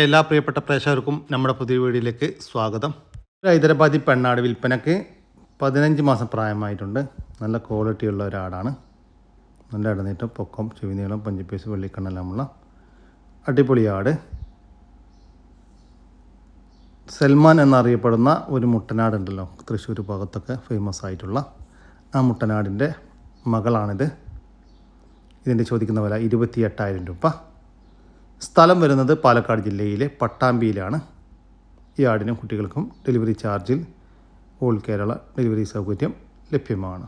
എല്ലാ പ്രിയപ്പെട്ട പ്രേക്ഷകർക്കും നമ്മുടെ പുതിയ വീഡിയോയിലേക്ക് സ്വാഗതം. ഹൈദരാബാദി പെണ്ണാട് വിൽപ്പനക്ക് പതിനഞ്ച് മാസം പ്രായമായിട്ടുണ്ട്. നല്ല ക്വാളിറ്റി ഉള്ള ഒരാടാണ്. നല്ല ഇടനീട്ടം പൊക്കം ചെവിനീളം പഞ്ചപ്പേസ് വെള്ളിക്കണ്ണെല്ലാമുള്ള അടിപൊളി ആട്. സൽമാൻ എന്നറിയപ്പെടുന്ന ഒരു മുട്ടനാടുണ്ടല്ലോ തൃശ്ശൂർ ഭാഗത്തൊക്കെ ഫേമസ് ആയിട്ടുള്ള ആ മുട്ടനാടിന്റെ മകളാണിത്. ഇതിന്റെ ചോദിക്കുന്ന വില ഇരുപത്തി എട്ടായിരം രൂപ. സ്ഥലം വരുന്നത് പാലക്കാട് ജില്ലയിലെ പട്ടാമ്പിയിലാണ്. ഈ ആടിനും കുട്ടികൾക്കും ഡെലിവറി ചാർജിൽ ഓൾ കേരള ഡെലിവറി സൗകര്യം ലഭ്യമാണ്.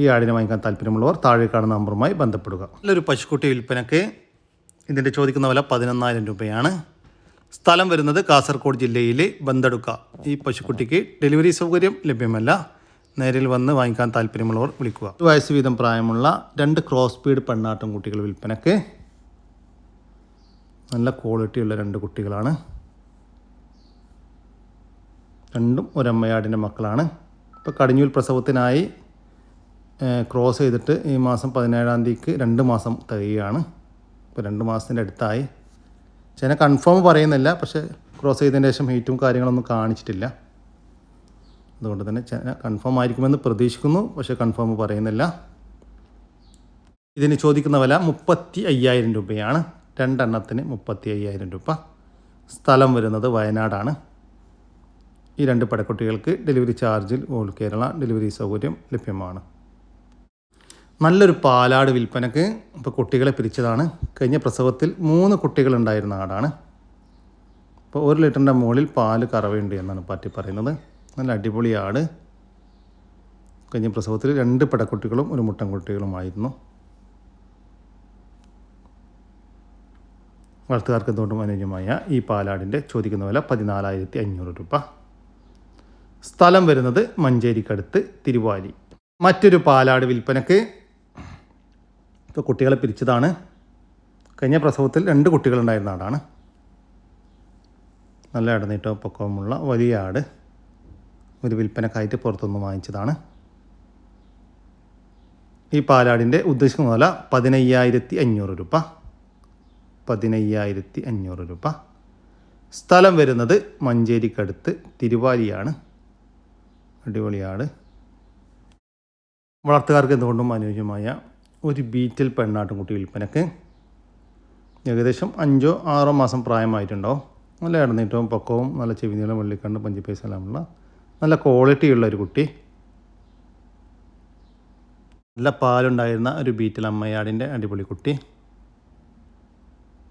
ഈ ആടിനെ വാങ്ങിക്കാൻ താല്പര്യമുള്ളവർ താഴെ കാണുന്ന നമ്പറുമായി ബന്ധപ്പെടുക. നല്ലൊരു പശുക്കുട്ടി വിൽപ്പനയ്ക്ക് ഇതിന്റെ ചോദിക്കുന്ന വില പതിനൊന്നായിരം രൂപയാണ്. സ്ഥലം വരുന്നത് കാസർഗോഡ് ജില്ലയിലെ ബന്തടുക്ക ഈ പശുക്കുട്ടിക്ക് ഡെലിവറി സൗകര്യം ലഭ്യമല്ല. നേരിൽ വന്ന് വാങ്ങിക്കാൻ താല്പര്യമുള്ളവർ വിളിക്കുക. വയസ്സ് വീതം പ്രായമുള്ള രണ്ട് ക്രോസ് സ്പീഡ് പെണ്ണാട്ടം കുട്ടികൾ വിൽപ്പനയ്ക്ക് നല്ല ക്വാളിറ്റിയുള്ള രണ്ട് കുട്ടികളാണ്. രണ്ടും ഒരമ്മയാടിന്റെ മക്കളാണ്. ഇപ്പോൾ കടിഞ്ഞൂൽ പ്രസവത്തിനായി ക്രോസ് ചെയ്തിട്ട് ഈ മാസം പതിനേഴാം തീയതിക്ക് രണ്ട് മാസം തികയാണ് ഇപ്പോൾ രണ്ട് മാസത്തിന്റെ അടുത്തായി. ചേന കൺഫേം പറയുന്നില്ല. പക്ഷേ ക്രോസ് ചെയ്തതിന് ശേഷം ഹീറ്റും കാര്യങ്ങളൊന്നും കാണിച്ചിട്ടില്ല. അതുകൊണ്ട് തന്നെ ചേന കൺഫേം ആയിരിക്കുമെന്ന് പ്രതീക്ഷിക്കുന്നു. പക്ഷേ കൺഫേം പറയുന്നില്ല. ഇതിന് ചോദിക്കുന്ന വില മുപ്പത്തി അയ്യായിരം രൂപയാണ്. രണ്ടെണ്ണത്തിന് മുപ്പത്തി അയ്യായിരം രൂപ. സ്ഥലം വരുന്നത് വയനാടാണ്. ഈ രണ്ട് പടക്കുട്ടികൾക്ക് ഡെലിവറി ചാർജിൽ ഓൾ കേരള ഡെലിവറി സൗകര്യം ലഭ്യമാണ്. നല്ലൊരു പാലാട് വിൽപ്പനക്ക് ഇപ്പോൾ കുട്ടികളെ പിരിച്ചതാണ്. കഴിഞ്ഞ പ്രസവത്തിൽ മൂന്ന് കുട്ടികളുണ്ടായിരുന്ന ആടാണ്. ഇപ്പോൾ ഒരു ലിറ്ററിന്റെ മുകളിൽ പാൽ കറവേണ്ടി എന്നാണ് പാറ്റി പറയുന്നത്. നല്ല അടിപൊളി ആട്. കഴിഞ്ഞ പ്രസവത്തിൽ രണ്ട് പടക്കുട്ടികളും ഒരു മുട്ടൻകുട്ടികളുമായിരുന്നു. വളർത്തുകാർക്ക് എന്തുകൊണ്ടും അനുയോജ്യമായ ഈ പാലാടിന്റെ ചോദിക്കുന്ന വില പതിനാലായിരത്തി അഞ്ഞൂറ് രൂപ. സ്ഥലം വരുന്നത് മഞ്ചേരിക്കടുത്ത് തിരുവാലി. മറ്റൊരു പാലാട് വിൽപ്പനക്ക് ഇപ്പോൾ കുട്ടികളെ പിരിച്ചതാണ്. കഴിഞ്ഞ പ്രസവത്തിൽ രണ്ട് കുട്ടികളുണ്ടായിരുന്ന ആടാണ്. നല്ല ഇടനീട്ടവും പൊക്കവുമുള്ള വലിയ ആട് ഒരു വിൽപ്പനക്കായിട്ട് പുറത്തുനിന്ന് വാങ്ങിച്ചതാണ്. ഈ പാലാടിന്റെ ഉദ്ദേശിക്കുന്ന വില പതിനയ്യായിരത്തി അഞ്ഞൂറ് രൂപ. പതിനയ്യായിരത്തി അഞ്ഞൂറ് രൂപ. സ്ഥലം വരുന്നത് മഞ്ചേരിക്കടുത്ത് തിരുവാലിയാണ്. അടിപൊളിയാണ് വളർത്തുകാർക്ക് എന്തുകൊണ്ടും അനുയോജ്യമായ ഒരു ബീറ്റിൽ പെണ്ണാട്ടുംകുട്ടി വിൽപ്പനക്ക്. ഏകദേശം അഞ്ചോ ആറോ മാസം പ്രായമായിട്ടുണ്ടാവും നല്ല ഇടനീട്ടവും പൊക്കവും നല്ല ചെവിനീളം വെള്ളിക്കണ്ട് പഞ്ചിപ്പേസ് എല്ലാമുള്ള നല്ല ക്വാളിറ്റിയുള്ള ഒരു കുട്ടി. നല്ല പാലുണ്ടായിരുന്ന ഒരു ബീറ്റിൽ അമ്മയാടിന്റെ അടിപൊളി കുട്ടി.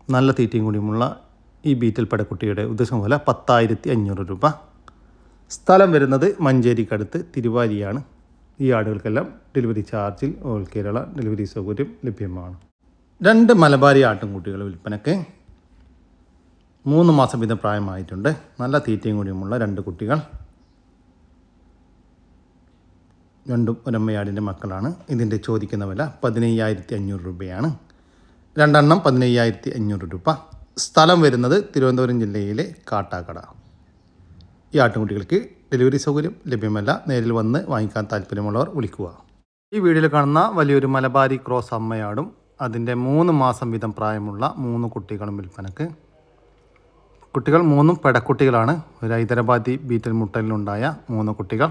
നല്ല തീറ്റയും കൂടിയുമുള്ള ഈ ബീറ്റൽ പടക്കുട്ടിയുടെ ഉദ്ദേശം പോലെ പത്തായിരത്തി അഞ്ഞൂറ് രൂപ. സ്ഥലം വരുന്നത് മഞ്ചേരിക്കടുത്ത് തിരുവാലിയാണ്. ഈ ആടുകൾക്കെല്ലാം ഡെലിവറി ചാർജിൽ ഓൾ കേരള ഡെലിവറി സൗകര്യം ലഭ്യമാണ്. രണ്ട് മലബാരി ആട്ടിൻകുട്ടികൾ വിൽപ്പനയ്ക്ക് മൂന്ന് മാസം വീതം പ്രായമായിട്ടുണ്ട്. നല്ല തീറ്റയും കൂടിയുമുള്ള രണ്ട് കുട്ടികൾ. രണ്ടും ഒരമ്മയാടിന്റെ മക്കളാണ്. ഇതിന്റെ ചോദിക്കുന്ന വില പതിനയ്യായിരത്തി അഞ്ഞൂറ് രൂപയാണ്. രണ്ടെണ്ണം പതിനയ്യായിരത്തി അഞ്ഞൂറ് രൂപ. സ്ഥലം വരുന്നത് തിരുവനന്തപുരം ജില്ലയിലെ കാട്ടാക്കട. ഈ ആട്ടുകുട്ടികൾക്ക് ഡെലിവറി സൗകര്യം ലഭ്യമല്ല. നേരിൽ വന്ന് വാങ്ങിക്കാൻ താല്പര്യമുള്ളവർ വിളിക്കുക. ഈ വീഡിയോയിൽ കാണുന്ന വലിയൊരു മലബാരി ക്രോസ് അമ്മയാടും അതിന്റെ മൂന്ന് മാസം വീതം പ്രായമുള്ള മൂന്ന് കുട്ടികളും വിൽപ്പനക്ക്. കുട്ടികൾ മൂന്നും പെടക്കുട്ടികളാണ്. ഒരു ഹൈദരാബാദി ബീറ്റൽ മുട്ടലിലുണ്ടായ മൂന്ന് കുട്ടികൾ.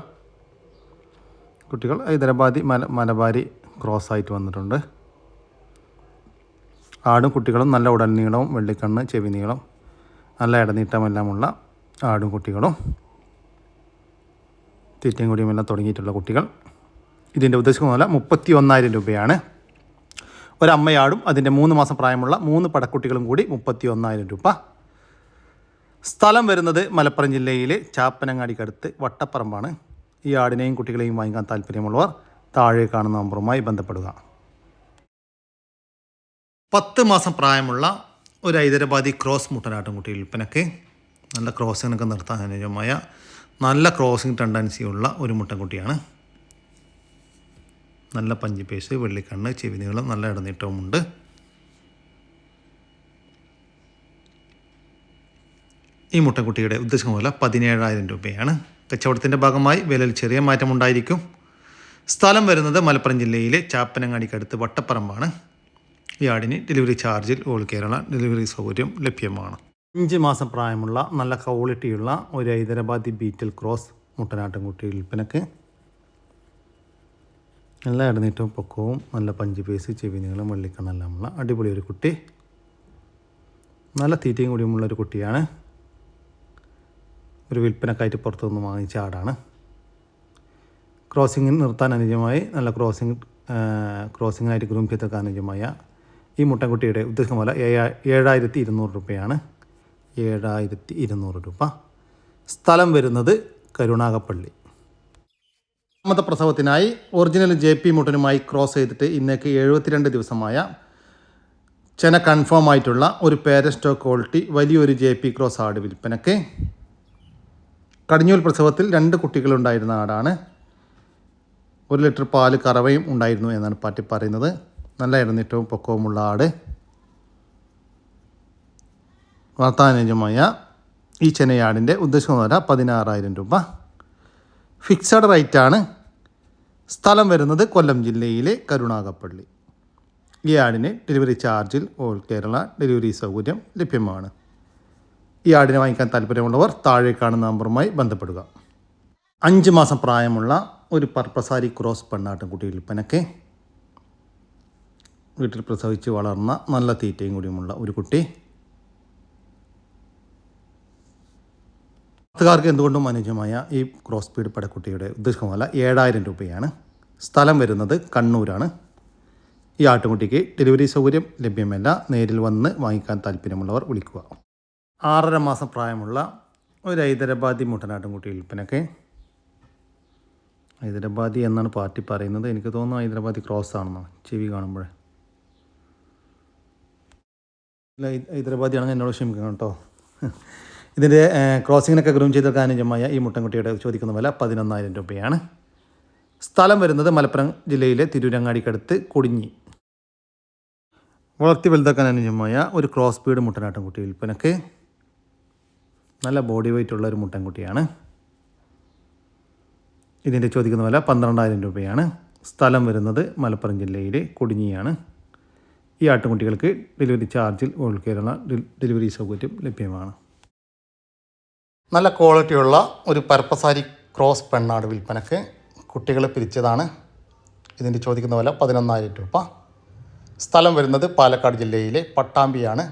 കുട്ടികൾ ഹൈദരാബാദി മല മലബാരി ക്രോസ് ആയിട്ട് വന്നിട്ടുണ്ട്. ആടും കുട്ടികളും നല്ല ഉടൽ നീളവും വെള്ളിക്കണ്ണ് ചെവി നീളം നല്ല ഇടനീട്ടമെല്ലാമുള്ള ആടും കുട്ടികളും. തീറ്റയും കൂടിയുമെല്ലാം തുടങ്ങിയിട്ടുള്ള കുട്ടികൾ. ഇതിന്റെ ഉദ്ദേശിക്കുന്ന മുപ്പത്തി ഒന്നായിരം രൂപയാണ്. ഒരമ്മയാടും അതിന്റെ മൂന്ന് മാസം പ്രായമുള്ള മൂന്ന് പടക്കുട്ടികളും കൂടി മുപ്പത്തി ഒന്നായിരം രൂപ. സ്ഥലം വരുന്നത് മലപ്പുറം ജില്ലയിലെ ചാപ്പനങ്ങാടിക്കടുത്ത് വട്ടപ്പറമ്പാണ്. ഈ ആടിനെയും കുട്ടികളെയും വാങ്ങിക്കാൻ താല്പര്യമുള്ളവർ താഴെ കാണുന്ന നമ്പറുമായി ബന്ധപ്പെടുക. പത്ത് മാസം പ്രായമുള്ള ഒരു ഹൈദരാബാദി ക്രോസ് മുട്ടനാട്ടുംകുട്ടി വിൽപ്പനക്ക് നല്ല ക്രോസിങ്ങിനൊക്കെ നിർത്താൻ അനുയോജ്യമായ നല്ല ക്രോസിങ് ടെൻഡൻസിയുള്ള ഒരു മുട്ടൻകുട്ടിയാണ് നല്ല പഞ്ചി പേസ് വെള്ളിക്കണ്ണ് ചെവി നല്ല ഇടനീട്ടവുമുണ്ട് ഈ മുട്ടൻകുട്ടിയുടെ ഉദ്ദേശം പോലെ പതിനേഴായിരം രൂപയാണ്. കച്ചവടത്തിന്റെ ഭാഗമായി വിലയിൽ ചെറിയ മാറ്റമുണ്ടായിരിക്കും. സ്ഥലം വരുന്നത് മലപ്പുറം ജില്ലയിലെ ചാപ്പനങ്ങാടിക്കടുത്ത് വട്ടപ്പറമ്പാണ്. ആടിന് ഡെലിവറി ചാർജിൽ ഓൾ കേരള ഡെലിവറി സൗകര്യം ലഭ്യമാണ്. അഞ്ച് മാസം പ്രായമുള്ള നല്ല ക്വാളിറ്റിയുള്ള ഒരു ഹൈദരാബാദി ബീറ്റൽ ക്രോസ് മുട്ടനാട്ടിൻകുട്ടി വിൽപ്പനക്ക് നല്ല ഇടനീട്ടവും പൊക്കവും നല്ല പഞ്ച് പേസ് ചെവി നീളം വെള്ളിക്കണ്ണെല്ലാമുള്ള അടിപൊളി ഒരു കുട്ടി. നല്ല തീറ്റയും കൂടിയുമുള്ള ഒരു കുട്ടിയാണ്. ഒരു വിൽപ്പനക്കായിട്ട് പുറത്തുനിന്ന് വാങ്ങിച്ച ആടാണ്. ക്രോസിങ്ങിന് നിർത്താൻ അനുയോജ്യമായി നല്ല ക്രോസിംഗ് ക്രോസിങ്ങിനായിട്ട് ഗ്രൂം ചെയ്തൊക്കെ അനുയോജ്യമായ ഈ മുട്ടൻകുട്ടിയുടെ ഉദ്ദേശം പോലെ ഏഴാ- ഏഴായിരത്തി ഇരുന്നൂറ് രൂപയാണ്. ഏഴായിരത്തി ഇരുന്നൂറ് രൂപ. സ്ഥലം വരുന്നത് കരുണാകപ്പള്ളി. രണ്ടാമത്തെ പ്രസവത്തിനായി ഒറിജിനൽ ജെ പി മുട്ടനുമായി ക്രോസ് ചെയ്തിട്ട് ഇന്നേക്ക് എഴുപത്തിരണ്ട് ദിവസമായ ചെന കൺഫേം ആയിട്ടുള്ള ഒരു പേരസ്റ്റോ ക്വാളിറ്റി വലിയൊരു ജെ പി ക്രോസ് ആട് വിൽപ്പനക്ക്. കടിഞ്ഞൂൽ പ്രസവത്തിൽ രണ്ട് കുട്ടികളുണ്ടായിരുന്ന ആടാണ്. ഒരു ലിറ്റർ പാൽ കറവയും ഉണ്ടായിരുന്നു എന്നാണ് പാറ്റി പറയുന്നത്. നല്ല ഇടനീറ്റവും പൊക്കവുമുള്ള ആട്. വാർത്താനുജമായ ഈ ചെനയാടിന്റെ ഉദ്ദേശം എന്ന് പറഞ്ഞാൽ പതിനാറായിരം രൂപ. ഫിക്സഡ് റേറ്റാണ്. സ്ഥലം വരുന്നത് കൊല്ലം ജില്ലയിലെ കരുണാകപ്പള്ളി ഈ ആടിന് ഡെലിവറി ചാർജിൽ ഓൾ കേരള ഡെലിവറി സൗകര്യം ലഭ്യമാണ്. ഈ ആടിനെ വാങ്ങിക്കാൻ താല്പര്യമുള്ളവർ താഴെ കാണുന്ന നമ്പറുമായി ബന്ധപ്പെടുക. അഞ്ച് മാസം പ്രായമുള്ള ഒരു പർപ്പസാരി ക്രോസ് പെണ്ണാട്ടിൻകുട്ടി വിൽപ്പനയ്ക്ക് വീട്ടിൽ പ്രസവിച്ച് വളർന്ന നല്ല തീറ്റയും കൂടിയുമുള്ള ഒരു കുട്ടി. പത്തുകാർക്ക് എന്തുകൊണ്ടും അനുജമായ ഈ ക്രോസ് സ്പീഡ് പടക്കുട്ടിയുടെ ഉദ്ദേശമല്ല ഏഴായിരം രൂപയാണ്. സ്ഥലം വരുന്നത് കണ്ണൂരാണ്. ഈ ആട്ടുകുട്ടിക്ക് ഡെലിവറി സൗകര്യം ലഭ്യമല്ല. നേരിൽ വന്ന് വാങ്ങിക്കാൻ താല്പര്യമുള്ളവർ വിളിക്കുക. ആറര മാസം പ്രായമുള്ള ഒരു ഹൈദരാബാദി മുട്ടനാട്ടുംകുട്ടി വിൽപ്പനയ്ക്ക്. ഹൈദരാബാദി എന്നാണ് പാർട്ടി പറയുന്നത്. എനിക്ക് തോന്നുന്നു ഹൈദരാബാദി ക്രോസ് ആണെന്നാണ് ചെവി കാണുമ്പോഴേ. ഇല്ല ഹൈ- ഹൈദരാബാദി ആണെങ്കിൽ എന്നോട് ക്ഷമിക്കണം കേട്ടോ. ഇതിന്റെ ക്രോസിങ്ങിനൊക്കെ ഗ്രൂം ചെയ്ത അനുജമായ ഈ മുട്ടൻകുട്ടിയുടെ ചോദിക്കുന്ന വില പതിനൊന്നായിരം രൂപയാണ്. സ്ഥലം വരുന്നത് മലപ്പുറം ജില്ലയിലെ തിരൂരങ്ങാടിക്കടുത്ത് കൊടിഞ്ഞി. വളർത്തി വലുതാക്കാൻ അനുജമായ ഒരു ക്രോസ് ബീഡ് മുട്ടനാട്ടൻകുട്ടി വിൽപ്പനക്ക്. നല്ല ബോഡി വെയിറ്റ് ഉള്ള ഒരു മുട്ടൻകുട്ടിയാണ്. ഇതിന്റെ ചോദിക്കുന്ന വില പന്ത്രണ്ടായിരം രൂപയാണ്. സ്ഥലം വരുന്നത് മലപ്പുറം ജില്ലയിലെ കൊടിഞ്ഞിയാണ്. ഈ ആട്ടുകുട്ടികൾക്ക് ഡെലിവറി ചാർജിൽ ഓൾ കേരള ഡെലിവറി സൗകര്യം ലഭ്യമാണ്. നല്ല ക്വാളിറ്റിയുള്ള ഒരു പരപ്പസാരി ക്രോസ് പെണ്ണാട് വിൽപ്പനക്ക് കുട്ടികളെ പിരിച്ചതാണ്. ഇതിന്റെ ചോദിക്കുന്ന വില പതിനൊന്നായിരം രൂപ. സ്ഥലം വരുന്നത് പാലക്കാട് ജില്ലയിലെ പട്ടാമ്പിയാണ്.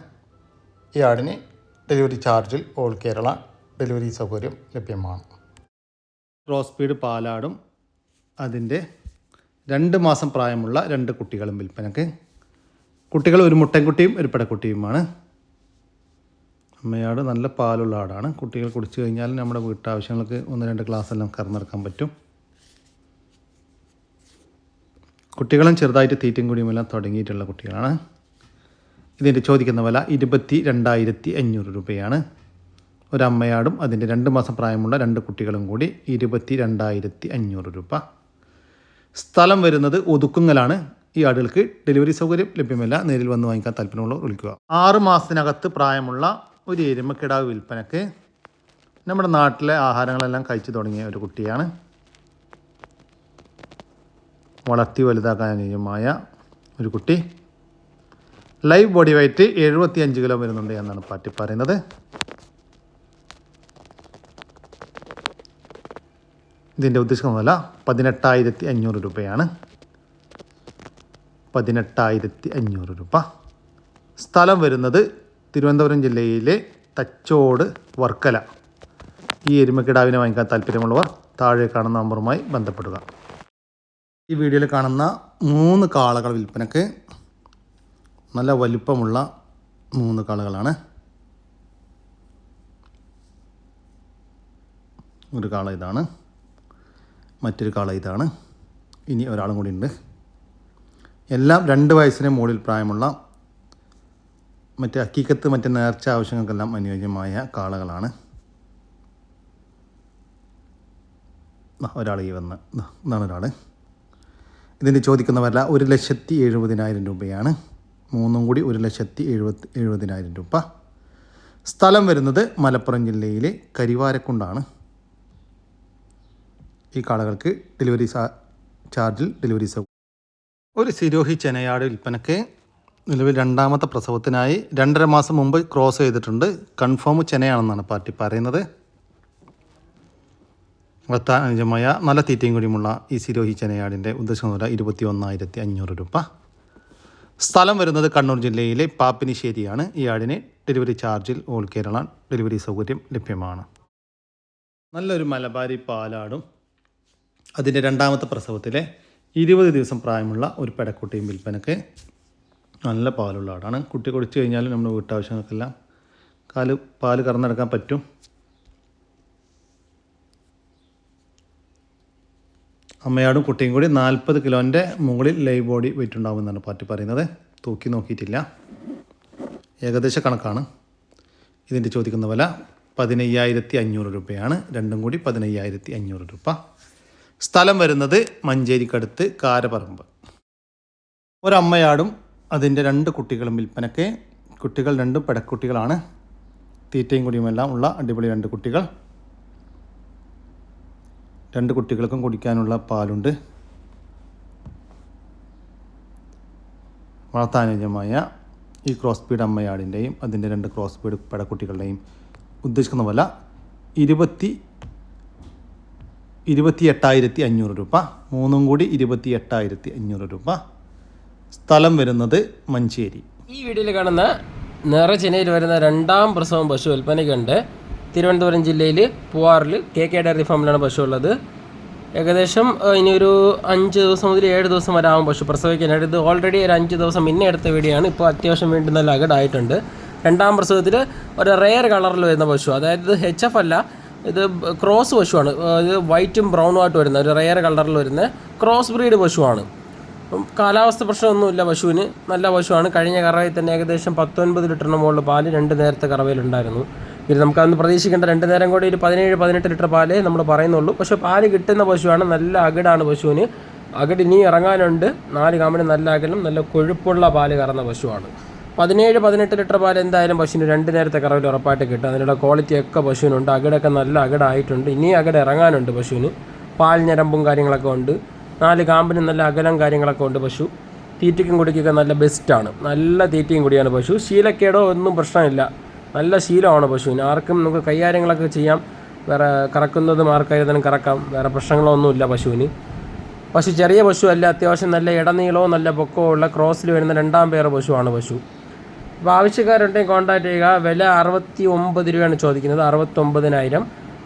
ഈ ആടിന് ഡെലിവറി ചാർജിൽ ഓൾ കേരള ഡെലിവറി സൗകര്യം ലഭ്യമാണ്. ക്രോസ് സ്പീഡ് പാലാടും അതിന്റെ രണ്ട് മാസം പ്രായമുള്ള രണ്ട് കുട്ടികളും വിൽപ്പനക്ക് കുട്ടികൾ ഒരു മുട്ടൻകുട്ടിയും ഒരു പെടക്കുട്ടിയുമാണ്. അമ്മയാട് നല്ല പാലുള്ള ആടാണ്. കുട്ടികൾ കുടിച്ചു കഴിഞ്ഞാൽ നമ്മുടെ വീട്ടാവശ്യങ്ങൾക്ക് ഒന്ന് രണ്ട് ഗ്ലാസ് എല്ലാം കറന്നെടുക്കാൻ പറ്റും. കുട്ടികളും ചെറുതായിട്ട് തീറ്റയും കുടിയുമെല്ലാം തുടങ്ങിയിട്ടുള്ള കുട്ടികളാണ്. ഇതിന്റെ ചോദിക്കുന്ന വില ഇരുപത്തി രണ്ടായിരത്തി അഞ്ഞൂറ് രൂപയാണ്. ഒരമ്മയാടും അതിന്റെ രണ്ട് മാസം പ്രായമുള്ള രണ്ട് കുട്ടികളും കൂടി ഇരുപത്തി രണ്ടായിരത്തി അഞ്ഞൂറ് രൂപ. സ്ഥലം വരുന്നത് ഒതുക്കുങ്ങലാണ് ഈ ആടുകൾക്ക് ഡെലിവറി സൗകര്യം ലഭ്യമല്ല. നേരിൽ വന്ന് വാങ്ങിക്കാൻ താല്പര്യമുള്ളവർ വിളിക്കുക. ആറ് മാസത്തിനകത്ത് പ്രായമുള്ള ഒരു എരുമക്കിടാവ് വിൽപ്പനക്ക് നമ്മുടെ നാട്ടിലെ ആഹാരങ്ങളെല്ലാം കഴിച്ചു തുടങ്ങിയ ഒരു കുട്ടിയാണ്. വളർത്തി വലുതാക്കാൻ ഒരു കുട്ടി. ലൈവ് ബോഡി വെയ്റ്റ് എഴുപത്തി അഞ്ച് കിലോ വരുന്നുണ്ട് എന്നാണ് പാറ്റി പറയുന്നത്. ഇതിന്റെ ഉദ്ദേശിക്കുന്ന വില പതിനെട്ടായിരത്തി അഞ്ഞൂറ് രൂപയാണ്. പതിനെട്ടായിരത്തി അഞ്ഞൂറ് രൂപ. സ്ഥലം വരുന്നത് തിരുവനന്തപുരം ജില്ലയിലെ തച്ചോട് വർക്കല. ഈ എരുമക്കിടാവിനെ വാങ്ങിക്കാൻ താല്പര്യമുള്ളവർ താഴെ കാണുന്ന നമ്പറുമായി ബന്ധപ്പെടുക. ഈ വീഡിയോയിൽ കാണുന്ന മൂന്ന് കാളകൾ വിൽപ്പനക്ക് നല്ല വലിപ്പമുള്ള മൂന്ന് കാളകളാണ്. ഒരു കാള ഇതാണ്. മറ്റൊരു കാള ഇതാണ്. ഇനി ഒരാളും കൂടി ഉണ്ട്. എല്ലാം രണ്ട് വയസ്സിന് മുകളിൽ പ്രായമുള്ള മറ്റേ അക്കീക്കത്ത് മറ്റ് നേർച്ച ആവശ്യങ്ങൾക്കെല്ലാം അനുയോജ്യമായ കാളകളാണ്. ഒരാൾ ഈ വന്ന്. എന്നാണ് ഒരാൾ. ഇതിന്റെ ചോദിക്കുന്ന വില ഒരു ലക്ഷത്തി എഴുപതിനായിരം രൂപയാണ്. മൂന്നും കൂടി ഒരു ലക്ഷത്തി എഴുപത്തി എഴുപതിനായിരം രൂപ. സ്ഥലം വരുന്നത് മലപ്പുറം ജില്ലയിലെ കരിവാരക്കുണ്ടാണ്. ഈ കാളകൾക്ക് ഡെലിവറി ചാർജിൽ ഡെലിവറി ഒരു സിരോഹി ചെനയാട് വിൽപ്പനയ്ക്ക് നിലവിൽ രണ്ടാമത്തെ പ്രസവത്തിനായി രണ്ടര മാസം മുമ്പ് ക്രോസ് ചെയ്തിട്ടുണ്ട്. കൺഫേം ചെനയാണെന്നാണ് പാർട്ടി പറയുന്നത്. വളർത്താൻ അനുജമായ നല്ല തീറ്റയും കൂടിയുമുള്ള ഈ സിരോഹി ചെനയാടിന്റെ ഉദ്ദേശം വില ഇരുപത്തി ഒന്നായിരത്തി അഞ്ഞൂറ് രൂപ. സ്ഥലം വരുന്നത് കണ്ണൂർ ജില്ലയിലെ പാപ്പിനിശ്ശേരിയാണ്. ഈ ആടിന് ഡെലിവറി ചാർജിൽ ഓൾ കേരള ഡെലിവറി സൗകര്യം ലഭ്യമാണ്. നല്ലൊരു മലബാരി പാലാടും അതിന്റെ രണ്ടാമത്തെ പ്രസവത്തിലെ ഇരുപത് ദിവസം പ്രായമുള്ള ഒരു പെടക്കുട്ടിയും വിൽപ്പനക്ക് നല്ല പാലുള്ള ആടാണ്. കുട്ടി കുടിച്ചു കഴിഞ്ഞാൽ നമ്മുടെ വീട്ടാവശ്യങ്ങൾക്കെല്ലാം കാൽ പാൽ കറന്നെടുക്കാൻ പറ്റും. അമ്മയാടും കുട്ടിയും കൂടി നാൽപ്പത് കിലോന്റെ മുകളിൽ ലൈവ് ബോഡി വെയിറ്റ് ഉണ്ടാകുമെന്നാണ് പാർട്ടി പറയുന്നത്. തൂക്കി നോക്കിയിട്ടില്ല. ഏകദേശ കണക്കാണ്. ഇതിന്റെ ചോദിക്കുന്ന വില പതിനയ്യായിരത്തി അഞ്ഞൂറ് രൂപയാണ്. രണ്ടും കൂടി പതിനയ്യായിരത്തി അഞ്ഞൂറ് രൂപ. സ്ഥലം വരുന്നത് മഞ്ചേരിക്കടുത്ത് കാരപറമ്പ്. ഒരമ്മയാടും അതിന്റെ രണ്ട് കുട്ടികളും വിൽപ്പനയ്ക്ക്. കുട്ടികൾ രണ്ടും പെടക്കുട്ടികളാണ്. തീറ്റയും കുടിയുമെല്ലാം ഉള്ള അടിപൊളി രണ്ട് കുട്ടികൾ. രണ്ട് കുട്ടികൾക്കും കുടിക്കാനുള്ള പാലുണ്ട്. വളർത്താനുജമായ ഈ ക്രോസ് ബീഡ് അമ്മയാടിന്റെയും അതിന്റെ രണ്ട് ക്രോസ് ബീഡ് പെടക്കുട്ടികളുടെയും ഉദ്ദേശിക്കുന്ന പോലെ ഇരുപത്തി ഇരുപത്തി എട്ടായിരത്തി അഞ്ഞൂറ് രൂപ. മൂന്നും കൂടി ഇരുപത്തി എട്ടായിരത്തി അഞ്ഞൂറ് രൂപ. സ്ഥലം വരുന്നത് മഞ്ചേരി. ഈ വീഡിയോയിൽ കാണുന്ന നിറചെന്നൈയിൽ വരുന്ന രണ്ടാം പ്രസവം പശു വിൽപ്പനയ്ക്കുണ്ട് തിരുവനന്തപുരം ജില്ലയിൽ പൂവാറിൽ കെ കെ ഡയറി ഫാമിലാണ് പശു ഉള്ളത്. ഏകദേശം ഇനി ഒരു അഞ്ച് ദിവസം മുതൽ ഏഴ് ദിവസം വരെ ആവും പശു പ്രസവിക്കാനായിട്ട്. ഇത് ഓൾറെഡി ഒരു അഞ്ച് ദിവസം മുന്നേ എടുത്ത വീഡിയോയാണ്. ഇപ്പോൾ അത്യാവശ്യം വീണ്ടും നല്ല അകടായിട്ടുണ്ട്. രണ്ടാം പ്രസവത്തിൽ ഒരു റെയർ കളറിൽ വരുന്ന പശു അതായത് എച്ച് എഫ് അല്ല ഇത് ക്രോസ് പശുവാണ്. ഇത് വൈറ്റും ബ്രൗണും ആയിട്ട് വരുന്ന ഒരു റെയർ കളറിൽ വരുന്ന ക്രോസ് ബ്രീഡ് പശുവാണ്. അപ്പം കാലാവസ്ഥ പ്രശ്നമൊന്നുമില്ല പശുവിന്. നല്ല പശുവാണ്. കഴിഞ്ഞ കറവയിൽ തന്നെ ഏകദേശം പത്തൊൻപത് ലിറ്ററിന് മുകളിൽ പാൽ രണ്ട് നേരത്തെ കറവയിലുണ്ടായിരുന്നു പിന്നെ നമുക്ക് അന്ന് പ്രതീക്ഷിക്കേണ്ട. രണ്ട് നേരം കൂടി ഒരു പതിനേഴ് പതിനെട്ട് ലിറ്റർ പാൽ നമ്മൾ പറയുന്നുള്ളൂ. പക്ഷേ പാൽ കിട്ടുന്ന പശുവാണ്. നല്ല അകിടാണ് പശുവിന്. അകിട് ഇനി ഇറങ്ങാനുണ്ട്. നാല് കാമ്പിന് നല്ല അകലും നല്ല കൊഴുപ്പുള്ള പാൽ കറന്ന പശുവാണ്. പതിനേഴ് പതിനെട്ട് ലിറ്റർ പാൽ എന്തായാലും പശുവിന് രണ്ട് നേരത്തെ കറവിൽ ഉറപ്പായിട്ട് കിട്ടും. അതിനുള്ള ക്വാളിറ്റി ഒക്കെ പശുവിനുണ്ട്. അകിടൊക്കെ നല്ല അകിടായിട്ടുണ്ട്. ഇനി അകിട ഇറങ്ങാനുണ്ട് പശുവിന്. പാൽ ഞരമ്പും കാര്യങ്ങളൊക്കെ ഉണ്ട്. നാല് കാമ്പിന് നല്ല അകലം കാര്യങ്ങളൊക്കെ ഉണ്ട് പശു. തീറ്റയ്ക്കും കുടിക്കൊക്കെ നല്ല ബെസ്റ്റാണ് നല്ല തീറ്റയും കുടിയാണ് പശു. ശീലക്കേടോ ഒന്നും പ്രശ്നമില്ല. നല്ല ശീലമാണ് പശുവിന്. ആർക്കും നമുക്ക് കൈകാര്യങ്ങളൊക്കെ ചെയ്യാം. വേറെ കറക്കുന്നതും ആർക്കായിരുന്നാലും കറക്കാം. വേറെ പ്രശ്നങ്ങളൊന്നുമില്ല പശുവിന്. പശു ചെറിയ പശു അല്ല അത്യാവശ്യം നല്ല ഇടനീളവും നല്ല പൊക്കവും ഉള്ള ക്രോസിൽ വരുന്ന രണ്ടാം പേർ പശുവാണ് പശു. അപ്പോൾ ആവശ്യക്കാരുണ്ടെങ്കിൽ കോൺടാക്ട് ചെയ്യുക. വില അറുപത്തി ഒമ്പത് രൂപയാണ് ചോദിക്കുന്നത്. അറുപത്തൊമ്പതിനായിരം.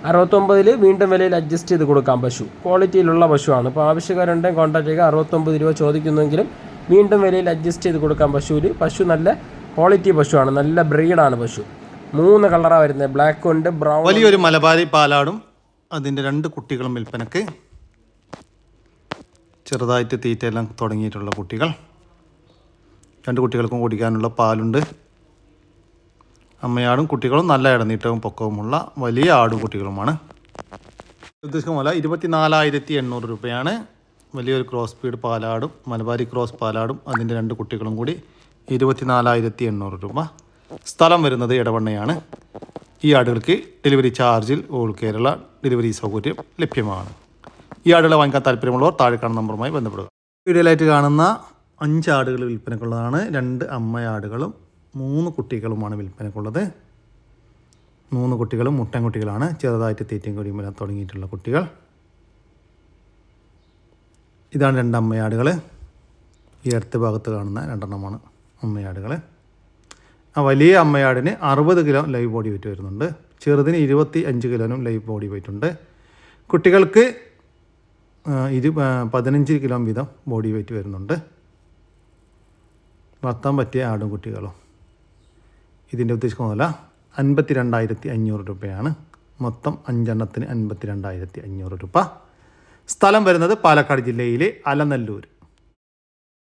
അറുപത്തൊമ്പതിൽ വീണ്ടും വിലയിൽ അഡ്ജസ്റ്റ് ചെയ്ത് കൊടുക്കാം പശു. ക്വാളിറ്റിയിലുള്ള പശുവാണ്. അപ്പോൾ ആവശ്യക്കാരുണ്ടെങ്കിൽ കോൺടാക്ട് ചെയ്യുക. അറുപത്തൊമ്പത് രൂപ ചോദിക്കുന്നെങ്കിലും വീണ്ടും വിലയിൽ അഡ്ജസ്റ്റ് ചെയ്ത് കൊടുക്കാം പശുവിൽ പശു നല്ല ക്വാളിറ്റി പശുവാണ്. നല്ല ബ്രീഡാണ് പശു. മൂന്ന് കളറാണ് വരുന്നത്. ബ്ലാക്ക് ഉണ്ട് ബ്രൗൺ വലിയൊരു മലബാരി പാലാടും. അതിന്റെ രണ്ട് കുട്ടികളും വിൽപ്പനക്ക്. ചെറുതായിട്ട് തീറ്റയെല്ലാം തുടങ്ങിയിട്ടുള്ള കുട്ടികൾ. രണ്ട് കുട്ടികൾക്കും കുടിക്കാനുള്ള പാലുണ്ട്. അമ്മയാടും കുട്ടികളും നല്ല ഇടനീട്ടവും പൊക്കവുമുള്ള വലിയ ആടും കുട്ടികളുമാണ്. ഉദ്ദേശിക്കും പോലെ ഇരുപത്തിനാലായിരത്തി എണ്ണൂറ് രൂപയാണ് വലിയൊരു ക്രോസ് സ്പീഡ് പാലാടും മലബാരി ക്രോസ് പാലാടും അതിന്റെ രണ്ട് കുട്ടികളും കൂടി ഇരുപത്തിനാലായിരത്തി എണ്ണൂറ് രൂപ സ്ഥലം വരുന്നത് ഇടവണ്ണയാണ്. ഈ ആടുകൾക്ക് ഡെലിവറി ചാർജിൽ ഓൾ കേരള ഡെലിവറി സൗകര്യം ലഭ്യമാണ്. ഈ ആടുകളെ വാങ്ങിക്കാൻ താല്പര്യമുള്ളവർ താഴെ കാണുന്ന നമ്പറുമായി ബന്ധപ്പെടുക. വീഡിയോയിലായിട്ട് കാണുന്ന അഞ്ച് ആടുകൾ വിൽപ്പനക്കുള്ളതാണ്. രണ്ട് അമ്മയാടുകളും മൂന്ന് കുട്ടികളുമാണ് വിൽപ്പനക്കുള്ളത്. മൂന്ന് കുട്ടികളും മുട്ടൻ കുട്ടികളാണ്. ചെറുതായിട്ട് തീറ്റയും കൂടിയും വരാൻ തുടങ്ങിയിട്ടുള്ള കുട്ടികൾ. ഇതാണ് രണ്ട് അമ്മയാടുകൾ ഈ അടുത്ത ഭാഗത്ത് കാണുന്ന രണ്ടെണ്ണമാണ് അമ്മയാടുകൾ ആ വലിയ അമ്മയാടിന് അറുപത് കിലോ ലൈവ് ബോഡി വെയിറ്റ് വരുന്നുണ്ട്. ചെറുതിന് ഇരുപത്തി അഞ്ച് കിലോനും ലൈവ് ബോഡി വെയിറ്റ് ഉണ്ട്. കുട്ടികൾക്ക് ഇരു പതിനഞ്ച് കിലോ വീതം ബോഡി വെയിറ്റ് വരുന്നുണ്ട്. വളർത്താൻ പറ്റിയ ആടും കുട്ടികളും. ഇതിന്റെ ഉദ്ദേശിക്കുന്നതല്ല അൻപത്തി രണ്ടായിരത്തി അഞ്ഞൂറ് രൂപയാണ്. മൊത്തം അഞ്ചെണ്ണത്തിന് അൻപത്തി രണ്ടായിരത്തി അഞ്ഞൂറ് രൂപ. സ്ഥലം വരുന്നത് പാലക്കാട് ജില്ലയിലെ അലനല്ലൂർ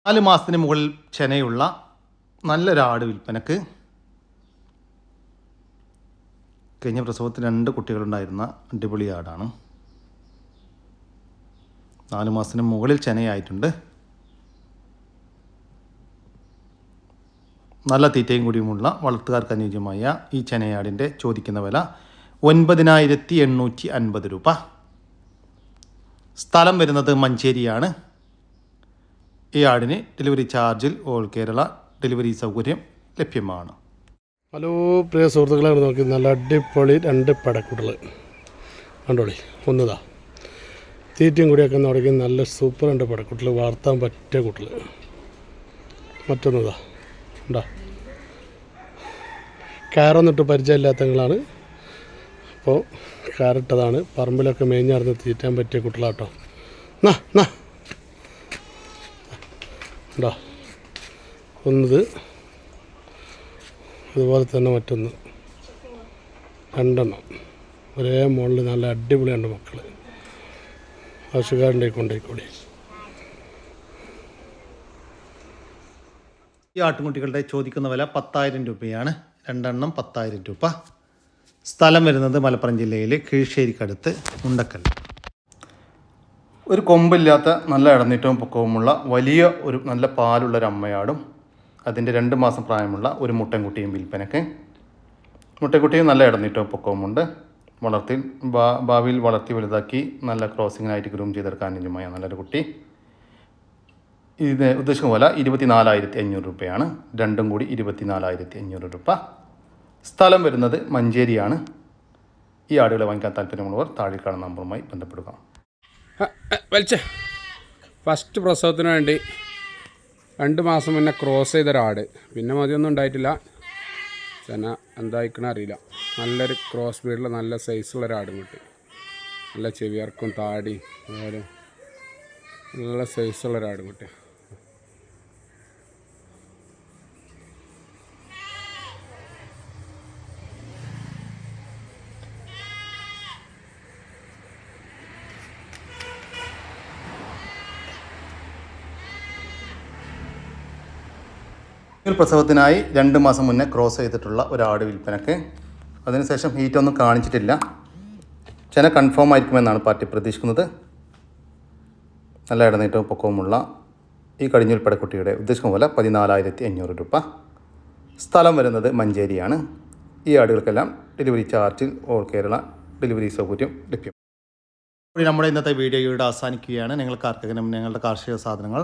നാല് മാസത്തിന് മുകളിൽ ചെനയുള്ള നല്ലൊരാട് വിൽപ്പനക്ക് കഴിഞ്ഞ പ്രസവത്തിൽ രണ്ട് കുട്ടികളുണ്ടായിരുന്ന അടിപൊളി ആടാണ്. നാല് മാസത്തിന് മുകളിൽ ചെനയായിട്ടുണ്ട്. നല്ല തീറ്റയും കൂടിയുമുള്ള വളർത്തുകാർക്ക് അനുയോജ്യമായ ഈ ചെനയാടിന്റെ ചോദിക്കുന്ന വില ഒൻപതിനായിരത്തി എണ്ണൂറ്റി അൻപത് രൂപ. സ്ഥലം വരുന്നത് മഞ്ചേരിയാണ്. ഈ ആടിന് ഡെലിവറി ചാർജിൽ ഓൾ കേരള ഡെലിവറി സൗകര്യം ലഭ്യമാണ്. ഹലോ പ്രിയ സുഹൃത്തുക്കളെ നോക്കി നല്ല അടിപൊളി രണ്ട് പടക്കുട്ടൽ. കണ്ടോളി ഒന്നതാ. തീറ്റയും കൂടിയൊക്കെ നടക്കി നല്ല സൂപ്പർ രണ്ട് പടക്കുട്ടൽ വളർത്താൻ പറ്റിയ കുട്ടൽ. മറ്റൊന്നതാ. ഉണ്ടാ? കയറൊന്നിട്ട് പരിചയമില്ലാത്തങ്ങളാണ്. അപ്പോൾ കയറിട്ടതാണ് പറമ്പിലൊക്കെ മേഞ്ഞാർന്ന് തീറ്റാൻ പറ്റിയ കുട്ടികളാട്ടോ. നാ നാ. ഉണ്ടോ? ഒന്നത്. അതുപോലെ തന്നെ മറ്റൊന്ന്. രണ്ടെണ്ണം. ഒരേ മുകളിൽ നല്ല അടിപൊളിയുണ്ട് മക്കൾ ആവശ്യക്കാരന്റെ ഈ ആട്ടുംകുട്ടികളുടെ ചോദിക്കുന്ന വില പത്തായിരം രൂപയാണ്. രണ്ടെണ്ണം പത്തായിരം രൂപ. സ്ഥലം വരുന്നത് മലപ്പുറം ജില്ലയിലെ കീഴ്ശ്ശേരിക്കടുത്ത് മുണ്ടക്കൽ ഒരു കൊമ്പില്ലാത്ത നല്ല ഇടനീട്ടവും പൊക്കവുമുള്ള വലിയ ഒരു നല്ല പാലുള്ള ഒരു അമ്മയാടും അതിന്റെ രണ്ട് മാസം പ്രായമുള്ള ഒരു മുട്ടൻകുട്ടിയും വിൽപ്പനയ്ക്ക്. മുട്ടൻകുട്ടിയും നല്ല ഇടനീട്ടവും പൊക്കവുമുണ്ട്. വളർത്തി ഭാവിയിൽ വളർത്തി വലുതാക്കി നല്ല ക്രോസിങ്ങിനായിട്ട് ഗ്രൂം ചെയ്തെടുക്കാൻ അനുയോജ്യമായ നല്ലൊരു കുട്ടി. ഇത് ഉദ്ദേശിക്കുന്ന പോലെ ഇരുപത്തിനാലായിരത്തി അഞ്ഞൂറ് രൂപയാണ്. രണ്ടും കൂടി ഇരുപത്തിനാലായിരത്തി അഞ്ഞൂറ് രൂപ. സ്ഥലം വരുന്നത് മഞ്ചേരിയാണ്. ഈ ആടുകളെ വാങ്ങിക്കാൻ താല്പര്യമുള്ളവർ താഴെ കാണുന്ന നമ്പറുമായി ബന്ധപ്പെടുക. വലിച്ച. ഫസ്റ്റ് പ്രസവത്തിന് വേണ്ടി രണ്ട് മാസം മുന്നേ ക്രോസ് ചെയ്ത ഒരാട് പിന്നെ മതിയൊന്നും ഉണ്ടായിട്ടില്ല. ചെന എന്തായിക്കണ അറിയില്ല. നല്ലൊരു ക്രോസ് ബീഡിൽ നല്ല സൈസുള്ള ഒരാടും കിട്ടി നല്ല ചെവിയർക്കും താടി അതുപോലെ നല്ല സൈസുള്ള ഒരാടും കിട്ടി പ്രസവത്തിനായി രണ്ട് മാസം മുന്നേ ക്രോസ് ചെയ്തിട്ടുള്ള ഒരു ആട് വിൽപ്പനക്ക്. അതിനുശേഷം ഹീറ്റൊന്നും കാണിച്ചിട്ടില്ല. ചെന കൺഫേം ആയിരിക്കുമെന്നാണ് പാർട്ടി പ്രതീക്ഷിക്കുന്നത്. നല്ല ഇടനീട്ടവും പൊക്കവുമുള്ള ഈ കടിഞ്ഞൂൽ പടക്കുട്ടിയുടെ ഉദ്ദേശിക്കുന്ന പോലെ പതിനാലായിരത്തി അഞ്ഞൂറ് രൂപ. സ്ഥലം വരുന്നത് മഞ്ചേരിയാണ്. ഈ ആടുകൾക്കെല്ലാം ഡെലിവറി ചാർജിൽ ഓൾ കേരള ഡെലിവറി സൗകര്യം ലഭ്യം. നമ്മുടെ ഇന്നത്തെ വീഡിയോ ഇവിടെ അവസാനിക്കുകയാണ്. നിങ്ങൾക്ക് ആർക്കെങ്കിലും നിങ്ങളുടെ കാർഷിക സാധനങ്ങൾ